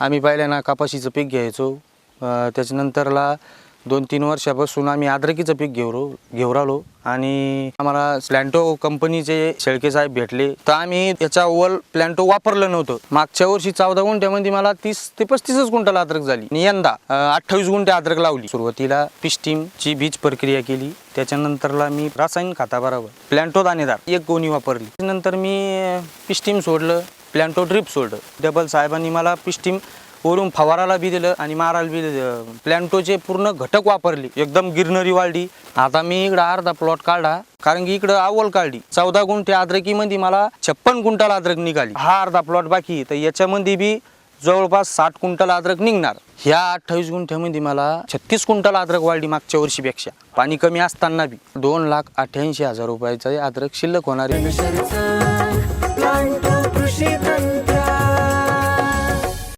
आम्ही पहिल्यांदा कपाशीचं पीक घ्यायचो. त्याच्यानंतरला दोन तीन वर्षापासून आम्ही अद्रकीचं पीक घेऊ घेऊ राहिलो आणि आम्हाला प्लॅन्टो कंपनीचे शेळके साहेब भेटले. तर आम्ही त्याचा ओव्हल प्लॅन्टो वापरलं नव्हतं. मागच्या वर्षी चौदा गुंठ्यामध्ये मला तीस ते पस्तीसच गुंठाला अद्रक झाली. आणि यंदा अठ्ठावीस गुंठे अद्रक लावली. सुरुवातीला पिस्टीमची बीज प्रक्रिया केली. त्याच्यानंतरला मी रासायनिक खताबरोबर प्लॅन्टो दाणेदार एक गोणी वापरली. नंतर मी पिस्टीम सोडलं प्लॅन्टो ड्रिप सोडलं. डबल साहेबांनी मला पिस्टीम वरून फवाराला बी दिलं आणि मारायला बी दिलं. प्लॅन्टोचे पूर्ण घटक वापरले. एकदम गिरनरी वाढली. आता मी इकडं अर्धा प्लॉट काढला कारण की इकडं अव्वल काढली. चौदा गुंठे अद्रकीमध्ये मला छप्पन क्विंटल अद्रक निघाली. हा अर्धा प्लॉट बाकी तर याच्यामध्ये बी जवळपास साठ क्विंटल अद्रक निघणार. ह्या अठ्ठावीस गुंठ्यामध्ये मला छत्तीस क्विंटल अद्रक वाढली मागच्या वर्षीपेक्षा. पाणी कमी असताना बी. दोन लाख अठ्ठ्याऐंशी हजार रुपयाचा अद्रक शिल्लक होणार